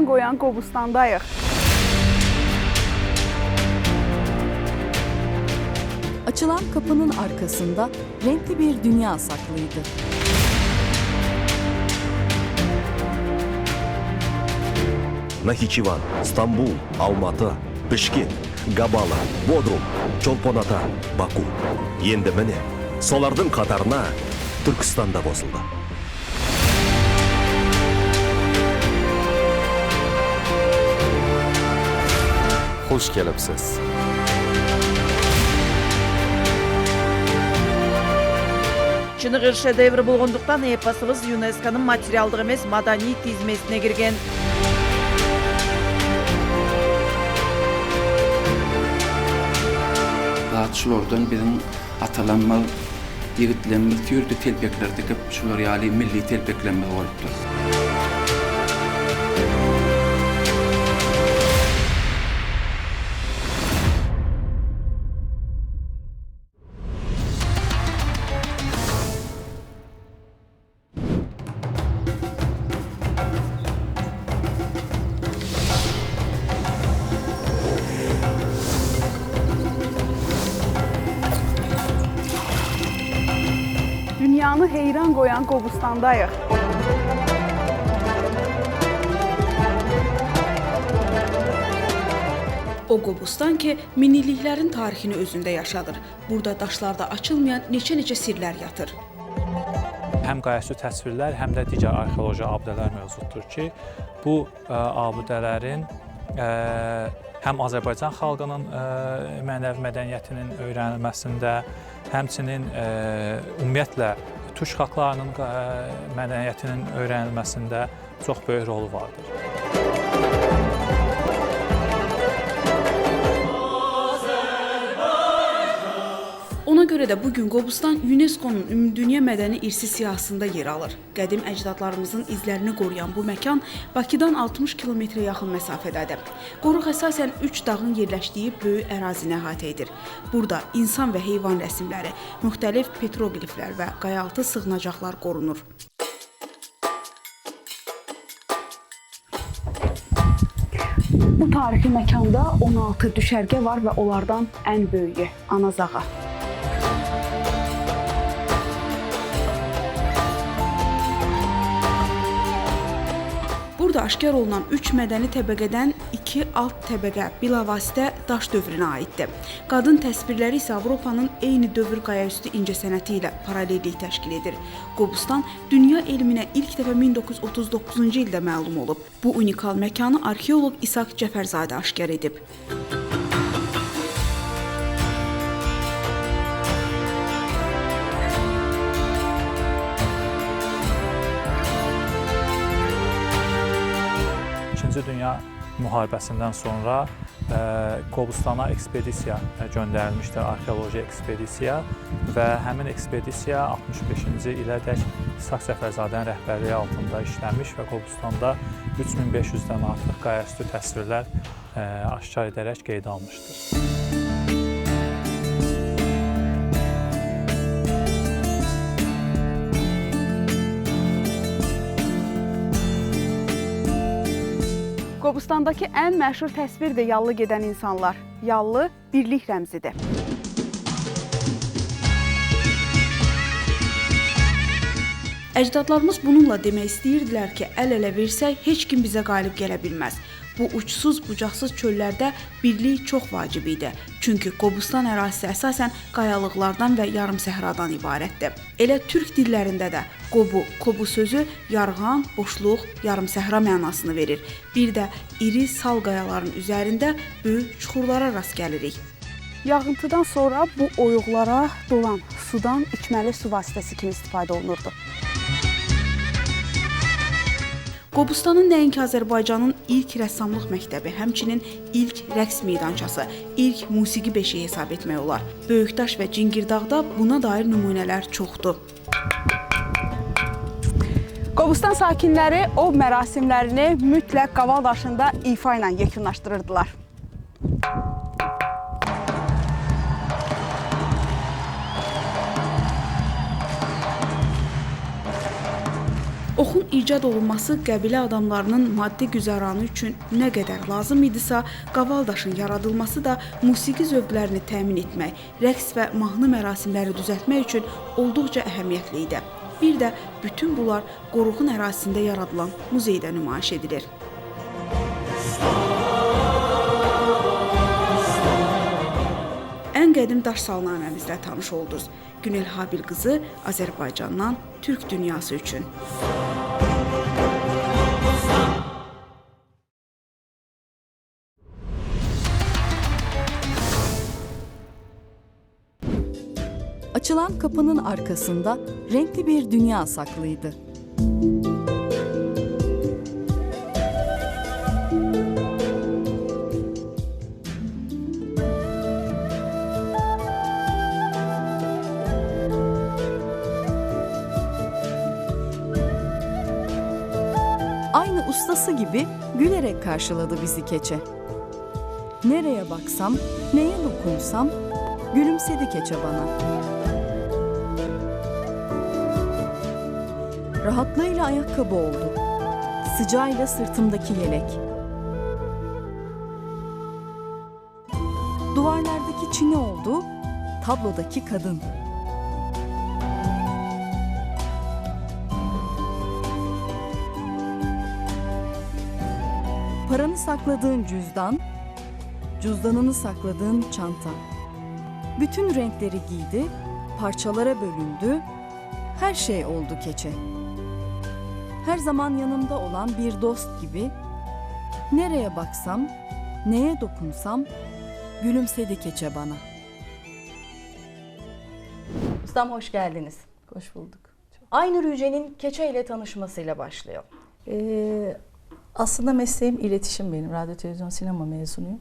Dünyanı heyran qoyan Qobustandayıq. Açılan kapının arkasında renkli bir dünya saklıydı. Нахичеван, Стамбул, Алматы, Бішкек, Габала, Бодрум, Чолпон Ата, Баку. Енді міне, солардың қатарына Түркістан да қосылды. Xush kelibsiz. Чыныгы шедевр болгондуктан эпосубуз ЮНЕСКОнун материалдык эмес маданий тизмесине кирген. Zat şulardan bizim atalanma yigitlerimiz türlü telpeklerde kep şular yani milli telpeklenme olupdur. Heyran qoyan Qobustandayıq. O Qobustan ki, minilliklərin tarixini özündə yaşadır. Burada daşlarda açılmayan neçə-neçə sirlər yatır. həm qayəsi təsvirlər, həm də digər arxeoloji abidələr mövcuddur ki, bu ə, abidələrin ə, həm Azərbaycan xalqının ə, mənəvi mədəniyyətinin öyrənilməsində, həmçinin ə, ümumiyyətlə türk xalqlarının ə, mədəniyyətinin öyrənilməsində çox böyük rolu vardır. Görə də bu gün Qobustan UNESCO-nun Ümumdünya Mədəni İrsi siyahısında yer alır. Qədim əcdadlarımızın izlərini qoruyan bu məkan Bakıdan 60 kilometrə yaxın məsafədədir. Qoruq əsasən 3 dağın yerləşdiyi böyük ərazini əhatə edir. Burada insan və heyvan rəsmləri, müxtəlif petroqliflər və qayaltı sığınacaqlar qorunur. Bu tarixi məkanda 16 düşərgə var və onlardan ən böyüyü Anazağa. Burada aşkar olunan 3 mədəni təbəqədən 2 alt təbəqə bilavasitə daş dövrünə aiddir. Qadın təsvirləri isə Avropanın eyni dövr qayaüstü incəsənəti ilə paralellik təşkil edir. Qobustan dünya elminə ilk dəfə 1939-cu ildə məlum olub. Bu unikal məkanı arxeoloq İsaq Cəfərzadə aşkar edib. İkinci müharibəsindən sonra ə, Qobustana ekspedisiya ə, göndərilmişdir, arxeoloji ekspedisiya və həmin ekspedisiya 65-ci ilədək İsaq Səfərzadənin rəhbərliyi altında işləmiş və Qobustanda 3500-dən artıq qayəüstü təsvirlər ə, aşkar edərək qeydə almışdır. Qobustandakı ən məşhur təsvir də yallı gedən insanlar. Yallı birlik rəmzidir. Əcdadlarımız bununla demək istəyirdilər ki, əl-ələ versək heç kim bizə qalib gələ bilməz. Bu uçsuz bucaqsız çöllərdə birlik çox vacib idi. Çünki Qobustan ərazisi əsasən qayalıqlardan və yarım səhradan ibarətdir. Elə türk dillərində də qobu, kobu sözü yarğan, boşluq, yarım səhra mənasını verir. Bir də iri sal qayaların üzərində böyük çuxurlara rast gəlirik. Yağıntıdan sonra bu oyuqlara dolan sudan içməli su vasitəsi kimi istifadə olunurdu. Qobustanın nəinki Azərbaycanın ilk rəssamlıq məktəbi, həmçinin ilk rəqs meydançası, ilk musiqi beşiyi hesab etmək olar. Böyükdaş və Cingirdağda buna dair nümunələr çoxdur. Qobustan sakinləri o mərasimlərini mütləq qaval daşında ifa ilə yekunlaşdırırdılar. Oxun icad olunması qəbilə adamlarının maddi güzəranı üçün nə qədər lazım idisə, qaval daşın yaradılması da musiqi zövqlərini təmin etmək, rəqs və mahnı mərasimləri düzəltmək üçün olduqca əhəmiyyətli idi. Bir də bütün bunlar qoruğun ərazisində yaradılan muzeydə nümayiş edilir. Qədim daş salnaməmizlə tanış oldunuz. Günel Habil qızı Azərbaycandan Türk dünyası üçün. Açılan kapının arkasında renkli bir dünya saklıydı. Ustası gibi gülerek karşıladı bizi keçe. Nereye baksam, neye dokunsam gülümsedi keçe bana. Rahatlığıyla ayakkabı oldu. Sıcağıyla sırtımdaki yelek. Duvarlardaki çini oldu, tablodaki kadın. Paranı sakladığın cüzdan, cüzdanını sakladığın çanta. Bütün renkleri giydi, parçalara bölündü, her şey oldu keçe. Her zaman yanımda olan bir dost gibi nereye baksam, neye dokunsam gülümsedi keçe bana. Ustam hoş geldiniz. Hoş bulduk. Aynur Yüce'nin keçe ile tanışmasıyla başlayalım. Ee, aslında mesleğim iletişim benim. Radyo, televizyon, sinema mezunuyum.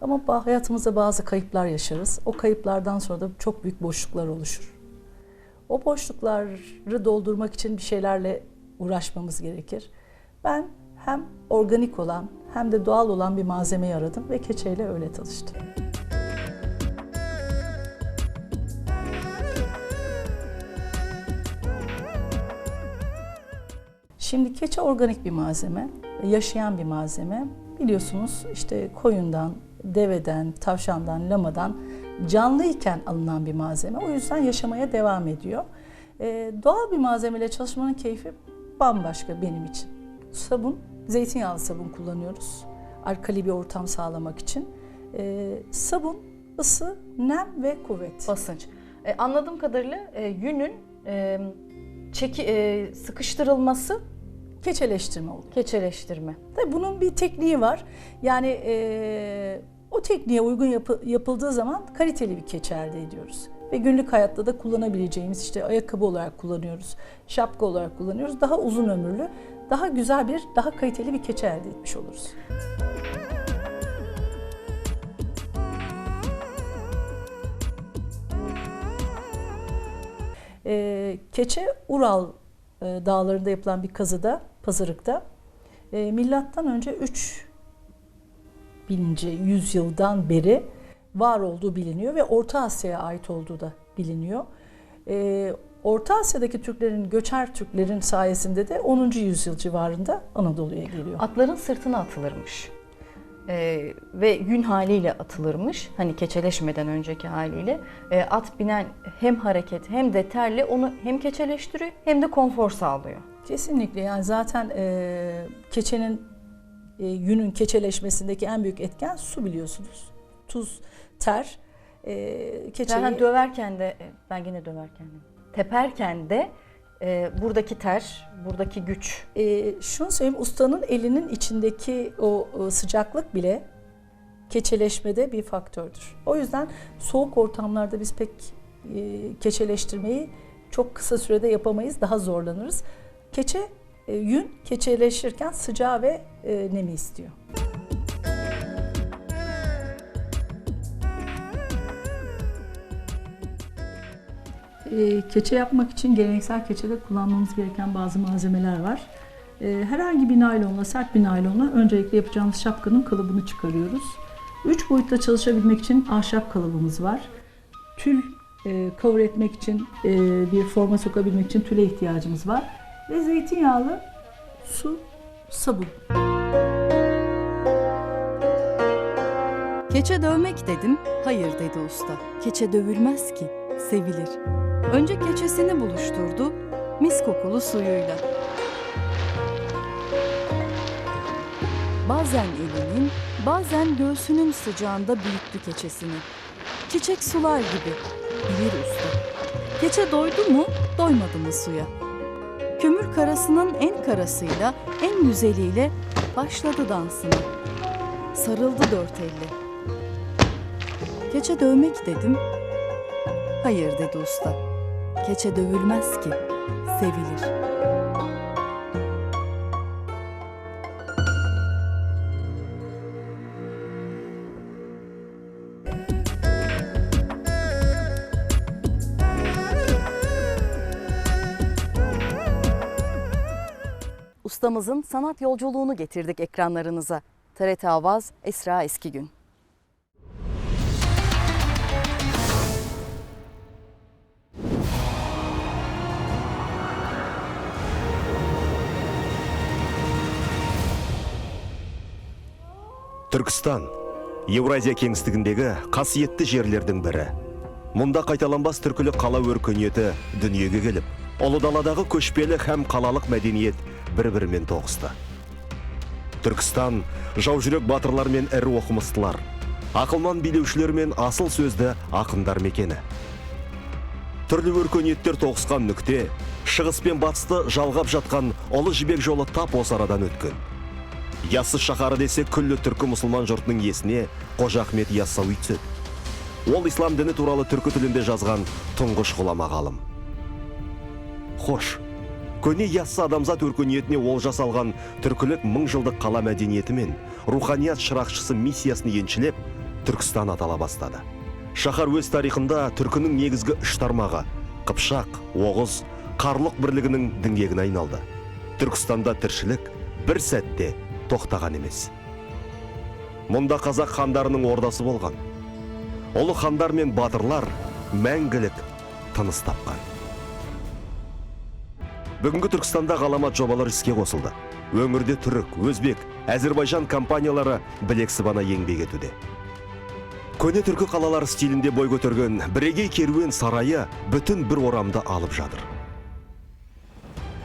Ama hayatımızda bazı kayıplar yaşarız. O kayıplardan sonra da çok büyük boşluklar oluşur. O boşlukları doldurmak için bir şeylerle uğraşmamız gerekir. Ben hem organik olan hem de doğal olan bir malzemeyi aradım ve keçeyle öyle tanıştım. Şimdi keçe organik bir malzeme, yaşayan bir malzeme. Biliyorsunuz işte koyundan, deveden, tavşandan, lamadan canlıyken alınan bir malzeme. O yüzden yaşamaya devam ediyor. Ee, doğal bir malzemeyle çalışmanın keyfi bambaşka benim için. Sabun, zeytinyağlı sabun kullanıyoruz. Alkali bir ortam sağlamak için. Ee, sabun, ısı, nem ve kuvvet. Basınç. E, anladığım kadarıyla e, yünün e, çeki, e, sıkıştırılması Keçeleştirme oluyor. keçeleştirme. Tabii bunun bir tekniği var. Yani eee, o tekniğe uygun yapı- yapıldığı zaman kaliteli bir keçe elde ediyoruz. Ve günlük hayatta da kullanabileceğimiz işte ayakkabı olarak kullanıyoruz, şapka olarak kullanıyoruz. Daha uzun ömürlü, daha güzel bir, daha kaliteli bir keçe elde etmiş oluruz. Eee, keçe Ural e, dağlarında yapılan bir kazıda, pazarıkta e, milattan önce 3 bininci yüzyıldan beri var olduğu biliniyor ve Orta Asya'ya ait olduğu da biliniyor. E, Orta Asya'daki Türklerin, göçer Türklerin sayesinde de 10. yüzyıl civarında Anadolu'ya geliyor. Atların sırtına atılırmış. E, ve yün haliyle atılırmış. Hani keçeleşmeden önceki haliyle. E, at binen hem hareket hem de terli onu hem keçeleştiriyor hem de konfor sağlıyor. Kesinlikle yani zaten e, keçenin e, yünün keçeleşmesindeki en büyük etken su biliyorsunuz. Tuz, ter. E, keçeyi, Yani döverken de ben yine döverken de teperken de e, buradaki ter, buradaki güç e, şunu söyleyeyim ustanın elinin içindeki o e, sıcaklık bile keçeleşmede bir faktördür. O yüzden soğuk ortamlarda biz pek e, keçeleştirmeyi çok kısa sürede yapamayız, daha zorlanırız. Keçe, e, yün keçeleşirken sıcağı ve e, nemi istiyor. E, keçe yapmak için geleneksel keçede kullanmamız gereken bazı malzemeler var. Herhangi bir naylonla, sert bir naylonla öncelikle yapacağımız şapkanın kalıbını çıkarıyoruz. Üç boyutta çalışabilmek için ahşap kalıbımız var. Tül cover etmek için, bir forma sokabilmek için tüle ihtiyacımız var. Ve zeytinyağlı su, sabun. Keçe dövmek dedim, hayır dedi usta. Keçe dövülmez ki, sevilir. Önce keçesini buluşturdu, mis kokulu suyuyla. Bazen elinin, bazen göğsünün sıcağında büyüttü keçesini. Çiçek sular gibi, bilir usta. Keçe doydu mu, doymadı mı suya? Karasının en karasıyla, en güzeliyle başladı dansına. Sarıldı dört elle. Keçe dövmek dedim. Hayır dedi usta. Keçe dövülmez ki, sevilir. Ustamızın sanat yolculuğunu getirdik ekranlarınıza. TRT Avaz Esra Eskigün. түркістан еуразия кеңістігіндегі қасиетті жерлердің бірі мұнда қайталанбас түркілі қала өркениеті дүниеге келіп ұлы даладағы көшпелі һәм қалалық мәдениет бір бірімен тоғысты. Түркістан жаужүрек батырлар мен ірі оқымыстылар ақылман билеушілер мен асыл сөзді ақындар мекені. Түрлі өркениеттер тоғысқан нүкте шығыс пен батысты жалғап жатқан ұлы жібек жолы тап осы арадан өткен. Яссы шаһары десе күллі түркі мұсылман жұртының есіне қожа ахмет яссауи түседі. Ол ислам діні туралы түркі тілінде жазған тұңғыш ғұлама ғалым. Хош. Көне яссы адамзат өркениетіне олжа салған түркілік мың жылдық қала мәдениеті мен руханият шырақшысы миссиясын еншілеп түркістан атала бастады. Шаһар өз тарихында түркінің негізгі үш тармағы қыпшақ оғыз қарлық бірлігінің діңгегіне айналды. Түркістанда тіршілік бір сәтте тоқтаған емес. Мұнда қазақ хандарының ордасы болған. Ұлы хандар мен батырлар мәңгілік тыныс тапқан. Бүгінгі түркістанда ғаламат жобалар іске қосылды. Өңірде түрік өзбек әзірбайжан компаниялары білек сыбана еңбек етуде. Көне түркі қалалары стилінде бой көтерген бірегей керуен сарайы бүтін бір орамды алып жатыр.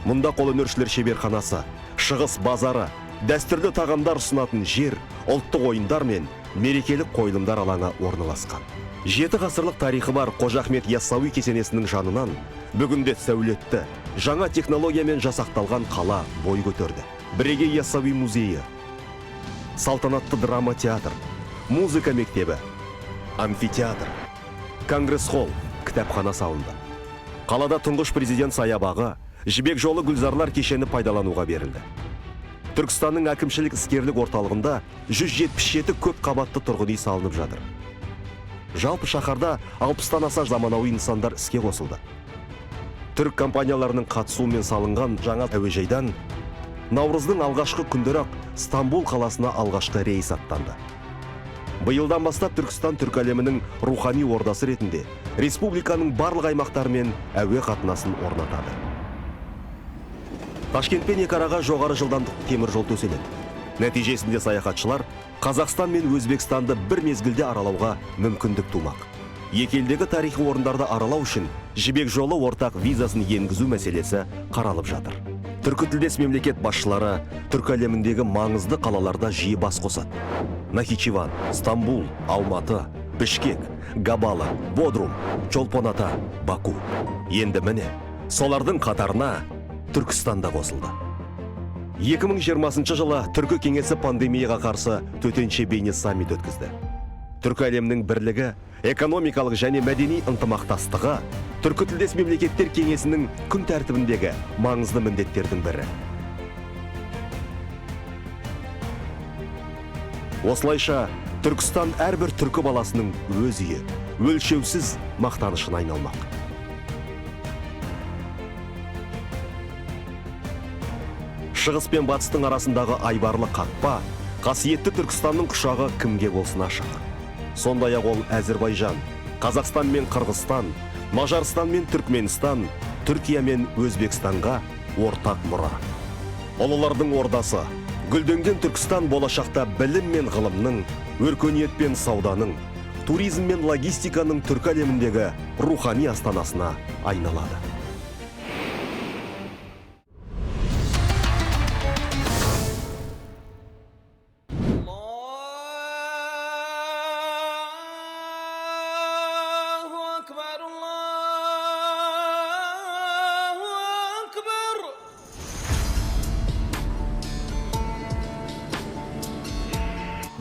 Мұнда қолөнершілер шеберханасы шығыс базары дәстүрлі тағамдар ұсынатын жер ұлттық ойындар мен мерекелік қойылымдар алаңы орналасқан. Жеті ғасырлық тарихы бар қожа ахмет яссауи кесенесінің жанынан бүгінде сәулетті жаңа технологиямен жасақталған қала бой көтерді. Бірегей яссауи музейі салтанатты драма театр музыка мектебі амфитеатр конгресс холл кітапхана салынды. Қалада тұңғыш президент саябағы жібек жолы гүлзарлар кешені пайдалануға берілді. Түркістанның әкімшілік іскерлік орталығында 177 көп қабатты тұрғын үй салынып жатыр. Жалпы шаһарда 60-тан аса заманауи нысандар іске қосылды. Түрік компанияларының қатысуымен салынған жаңа әуежайдан наурыздың алғашқы күндері ақ стамбул қаласына алғашқы рейс аттанды. Биылдан бастап түркістан түркі әлемінің рухани ордасы ретінде республиканың барлық аймақтарымен әуе қатынасын орнатады. Ташкент пен екі араға жоғары жылдамдық темір жол төселеді. Нәтижесінде саяхатшылар қазақстан мен өзбекстанды бір мезгілде аралауға мүмкіндік тумақ. Екі елдегі тарихи орындарды аралау үшін жібек жолы ортақ визасын енгізу мәселесі қаралып жатыр. Түркі тілдес мемлекет басшылары түркі әлеміндегі маңызды қалаларда жиі бас қосады. Нахичеван стамбул алматы бішкек габала бодрум чолпон ата баку. Енді міне солардың қатарына түркістан да қосылды. 2020 жылы түркі кеңесі пандемияға қарсы төтенше бейне саммит өткізді. Түркі әлемінің бірлігі экономикалық және мәдени ынтымақтастығы түркі тілдес мемлекеттер кеңесінің күн тәртібіндегі маңызды міндеттердің бірі. Осылайша түркістан әрбір түркі баласының өз үйі өлшеусіз мақтанышына айналмақ. Шығыс пен батыстың арасындағы айбарлы қақпа қасиетті түркістанның құшағы кімге болсын ашық? Сондай ақ ол әзірбайжан қазақстан мен қырғызстан мажарстан мен түркменстан түркия мен өзбекстанға ортақ мұра. Ұлылардың ордасы гүлденген түркістан болашақта білім мен ғылымның өркениет пен сауданың туризм мен логистиканың түркі әлеміндегі рухани астанасына айналады.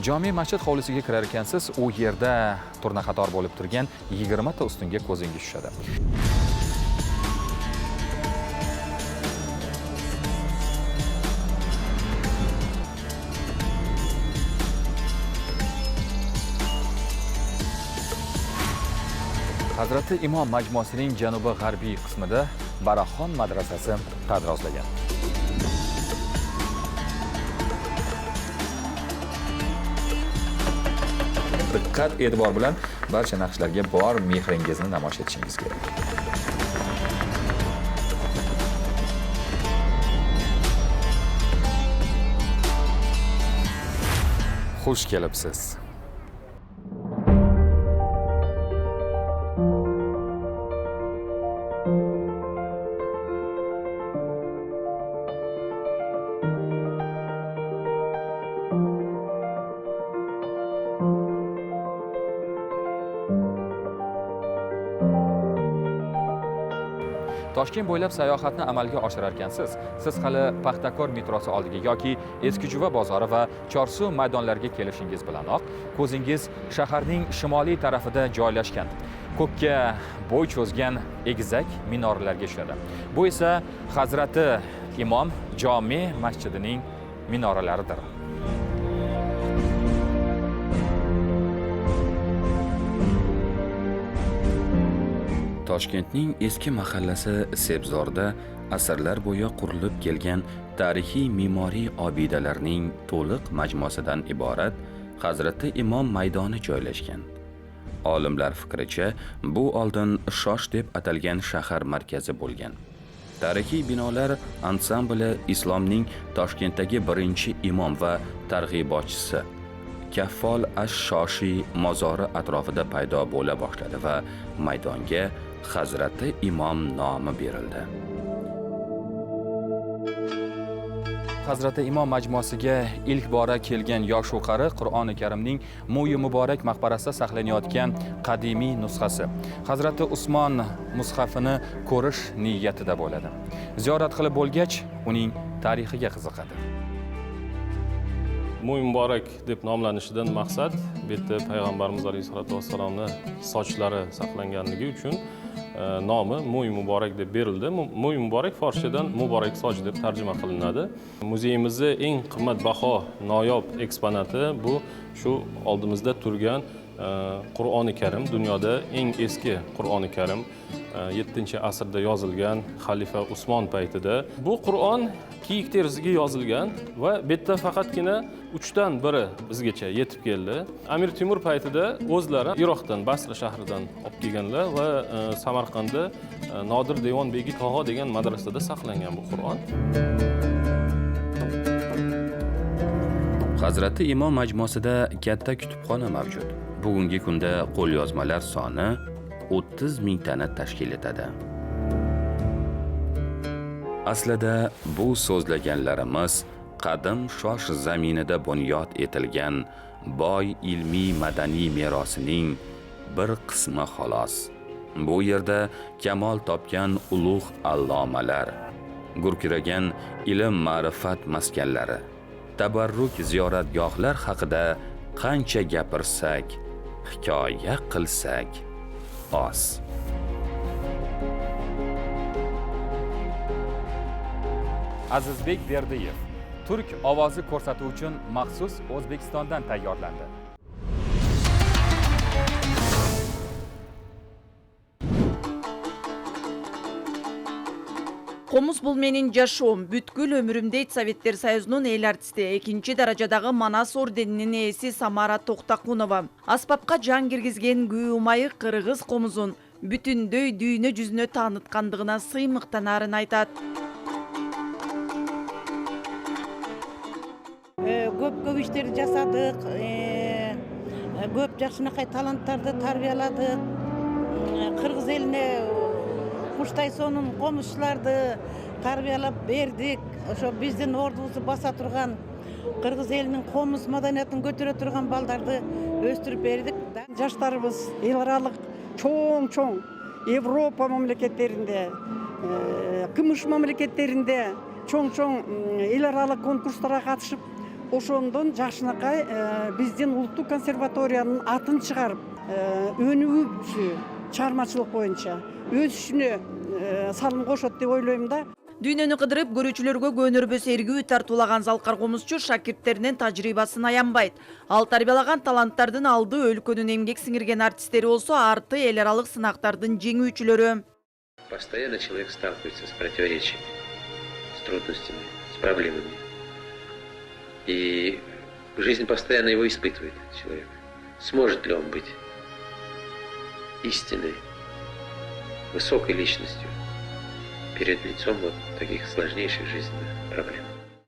Jome masjid hovlisiga kirar ekansiz, u yerda turna qator bo'lib turgan 20 ta ustunga ko'zingiz tushadi. Hazrati Imom majmuasining janubi g'arbiy qismida Baraxon madrasasi qad rostlagan. Diqqat e'tibor bilan barcha naqshlarga bor mehringizni namoyish etishingiz kerak. Xush kelibsiz. Toshkent bo'ylab sayohatni amalga oshirarkansiz siz hali paxtakor metrosi oldiga yoki eski juva bozori va chorsu maydonlariga kelishingiz bilanoq. Ko'zingiz shaharning shimoliy tarafida joylashgan. Ko'kka bo'y cho'zgan egizak minoralarga tushadi bu esa hazrati imom jome masjidining minoralaridir. Toshkentning eski mahallasi Sebzorda asrlar bo'yi qurilib kelgan tarixiy me'moriy obidalarning to'liq majmuasidan iborat Hazrati Imom maydoni joylashgan. Olimlar fikricha, bu oldin Shosh deb atalgan shahar markazi bo'lgan. Tarixiy binolar ansambli islomning Toshkentdagi birinchi imom va targ'ibotchisi Kaffol ash-Shoshi mozori atrofida paydo bo'la boshladi va maydonga Hazrati Imom nomi berildi. hazrati imom majmuasiga ilk bora kelgan yosh qari qur'oni karimning mo'yi muborak maqbarasida saqlanayotgan qadimiy nusxasi. Hazrati usmon mushafini ko'rish niyatida bo'ladi. Ziyorat qilib bo'lgach uning tarixiga qiziqadi. Mo'y muborak deb nomlanishidan maqsad bu yerda payg'ambarimiz alayhissalotu vassalomni sochlari saqlanganligi uchun E, nomi mo'y muborak deb berildi. Mo'y muborak forschadan muborak soch deb tarjima qilinadi. Muzeyimizni eng qimmatbaho noyob eksponati bu. Shu oldimizda turgan Э, qur'oni karim dunyoda eng eski qur'oni karim. Э, 7 asrda yozilgan xalifa usmon paytida. Bu qur'on kiyik terisiga yozilgan va bu yerda faqatgina uchdan biri bizgacha yetib keldi. Amir temur paytida o'zlari iroqdan basra shahridan olib kelganlar va e, samarqandda e, nodir devon begi tog'a degan madrasada saqlangan bu qur'on. Hazrati Imom majmuasida katta kutubxona mavjud. Bugungi kunda qo'lyozmalar soni 30 mingtani tashkil etadi. Aslida bu so'zlaganlarimiz qadim shosh zaminida bunyod etilgan boy ilmiy madaniy merosining bir qismi xolos. Bu yerda kamol topgan ulug' allomalar, gurkiragan ilm ma'rifat maskanlari, tabarruk ziyoratgohlar haqida qancha gapirsak, hikoya qilsak oz. azizbek berdiyev turk ovozi ko'rsatuvi uchun maxsus o'zbekistondan tayyorlandi Комуз бұл менің жашоом. Бүткүл өмүрүмдө Советтер Союзунун эл әртісті, екінші даражадагы Манас орденінің ээси Самара Тоқтақунова. Аспапқа жан киргизген күй умайы кыргыз комузун бүтүндөй дүйнө жүзүнө тааныткандыгына сыймыктанаарын айтат. Э, көп көп иштерди жасадык. Э, э, көп жакшынакай таланттарды тарбияладык. Кыргыз элине муштайсонун комузчуларды тарбиялап бердик ошо биздин ордубузду баса турган кыргыз элинин комуз маданиятын көтөрө турган балдарды өстүрүп бердик жаштарыбыз эл аралык чоң чоң европа мамлекеттеринде кмш мамлекеттеринде чоң чоң эл аралык конкурстарга катышып ошондон жакшынакай биздин улуттук консерваториянын атын чыгарып өнүгүүсү чыгармачылык боюнча өсүшүнө салым кошот деп ойлойм да Дүйнөнү кыдырып көрүүчүлөргө көнөрбө сергүү тартуулаган залкар комузчу шакирттеринин тажрыйбасын аянбайт. Ал тарбиялаган таланттардын алды өлкөнүн эмгек сиңирген артисттери болсо арты эл аралык сынактардын жеңүүчүлөрү. Постоянно человек сталкивается с противоречиями, с трудностями, с проблемами. И жизнь постоянно его испытывает, человек. Сможет ли он быть истинной, высокой личностью перед лицом вот таких сложнейших жизненных проблем?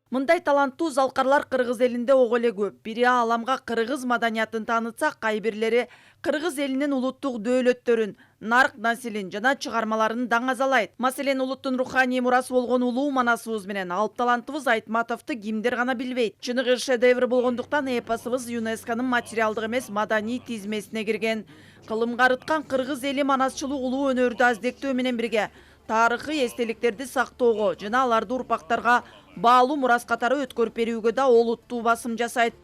Мындай таланттуу залкарлар кыргыз элинде ого эле көп. Бири ааламга кыргыз маданиятын таанытсак, кайбирлери кыргыз элинин улуттук дөөлөттөрүн, нарк населин жана чыгармаларын даңазалайт. Маселен, улуттун руханий мурасы болгон улуу манасыбыз менен алып талантыбыз Айтматовду кимдер гана билбейт. Чыныгы шедевр болгондуктан эпосубуз ЮНЕСКОнун материалдык эмес маданий тизмесине кирген. Кылымга арыткан кыргыз эли манасчылык улуу өнөрдү аздектөө менен бирге тарыхый эстеликтерди сактоого жана аларды урпактарга баалуу мурас катары өткөрүп берүүгө да олуттуу басым жасайт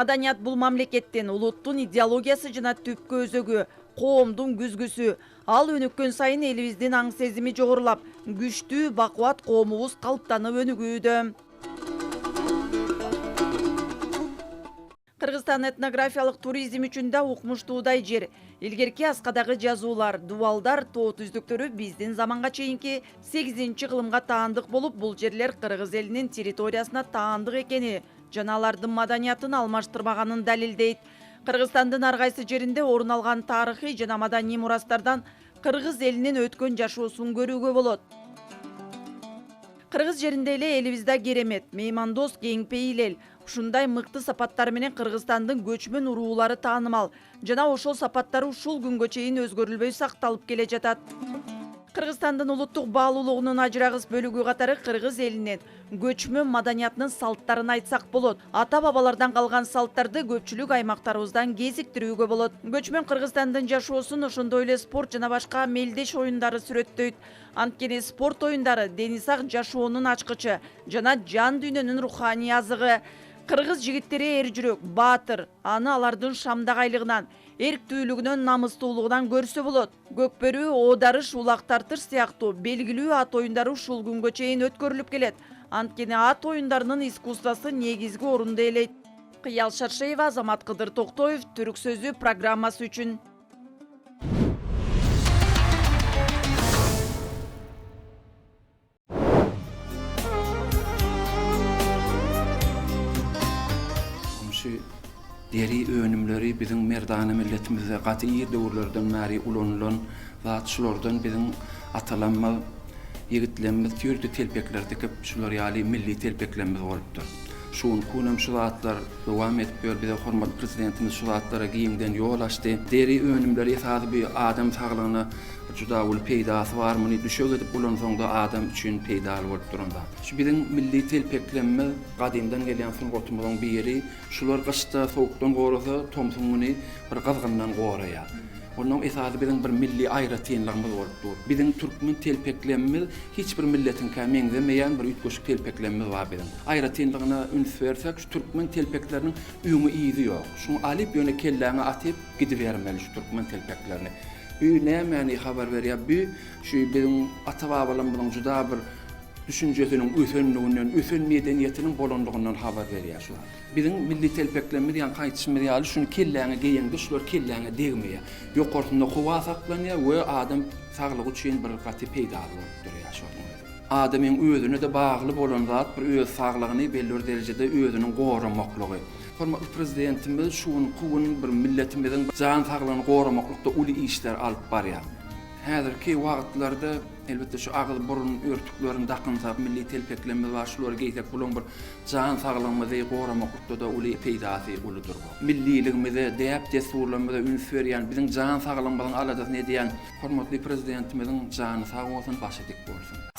маданият бул мамлекеттин улуттун идеологиясы жана түпкү өзөгү коомдун күзгүсү ал өнүккөн сайын элибиздин аң сезими жогорулап күчтүү бакубат коомубуз калыптанып өнүгүүдө кыргызстан этнографиялык туризм үчүн да укмуштуудай жер. Илгерки аскадагы жазуулар дубалдар тоо түздүктөрү биздин заманга чейинки сегизинчи кылымга таандык болуп бул жерлер кыргыз элинин территориясына таандык экени жана алардын маданиятын алмаштырбаганын далилдейт. Кыргызстандын ар кайсы жеринде орун алган тарыхый жана маданий мурастардан кыргыз элинин өткөн жашоосун көрүүгө болот. Кыргыз жеринде эле элибиз да керемет меймандос кең пейил эл ушундай мыкты сапаттары менен кыргызстандын көчмөн уруулары таанымал жана ошол сапаттары ушул күнгө чейин өзгөрүлбөй сакталып келе жатат кыргызстандын улуттук баалуулугунун ажырагыс бөлүгү катары кыргыз элинин көчмөн маданиятынын салттарын айтсак болот. Ата бабалардан калган салттарды көпчүлүк аймактарыбыздан кезиктирүүгө болот. Көчмөн кыргызстандын жашоосун ошондой эле спорт жана башка мелдеш оюндары сүрөттөйт. Анткени спорт оюндары дени сак жашоонун ачкычы жана жан дүйнөнүн руханий азыгы. Кыргыз жигиттери эр жүрөк баатыр. Аны алардын шамдак айлыгынан эрктүүлүгүнөн намыстуулугунан көрсө болот. Көкбөрү оодарыш улак тартыш сыяктуу белгилүү ат оюндары ушул күнгө чейин өткөрүлүп келет. Анткени ат оюндарынын искусствосу негизги орунду ээлейт кыял шаршеева азамат кыдыр токтоев түрк сөзү программасы үчүн. Deri önümleri bizim merdana milletimize qatiyy döwürlerden märi ulanılan zat şulardan bizim atalanma yigitlerimiz türlü telpekler dikip şular ýaly milli telpeklerimiz bolupdyr. Şuun kunam şu zatlar dowam ber bize hormat prezidentimiz şu zatlara giýinden ýol açdy. Deri önümleri bir adam saglygyna juda ul peýdasy barmyny düşe gidip ulan soňda adam üçin peýdal bolup duranda. Şu bizim milli telpeklenme gadymdan gelen sun gotumuň biri şular gışta soğukdan gorasa tomsuňuny bir gazgyndan goraýar. Onun esasy bizim bir milli aýratynlygymyz bolup dur. Bizim türkmen telpeklenme hiç bir milletin kämeňdemeýän bir ütgüşük telpeklenme bar bizim. Aýratynlygyna üns bersek şu türkmen telpekleriniň üňü iýdi ýok. Şunu alyp ýöne kelläňe atyp gidibermeli şu türkmen telpeklerini. Ü nämäni habar berýär? Bu şu bizim ata-babalarymyzyň juda bir düşünjesinin ösenliginden, ösen medeniyetinin bolandygynyň habar berýär şu. Bizim milli telpeklenme diýen gaýtysmy ýaly şunu kelläňe geýende şular kelläňe degmeýär. Ýokartynda howa saklanýar we adam saglygy üçin bir gaty peýda bolup durýar şu. Adamyň özüne de bagly bolan zat bir öz saglygyny belli bir derejede özüniň goramaklygy. Hormatly prezidentimiz şuň kuwun bir milletimizin jan saglygyny goramaklykda uly işler alyp barýar. Häzirki wagtlarda elbetde şu agyl burun örtüklerini dakynsa milli telpeklenme var şular geýsek bulan bir jan saglanmazy gorama gurtda da uly peýdasy uludur bu. Milliligimize, däp jesurlarymyza üns berýän biziň jan saglanmadan aladas ne diýen hormatly prezidentimiziň jany sag bolsun, başy dik bolsun.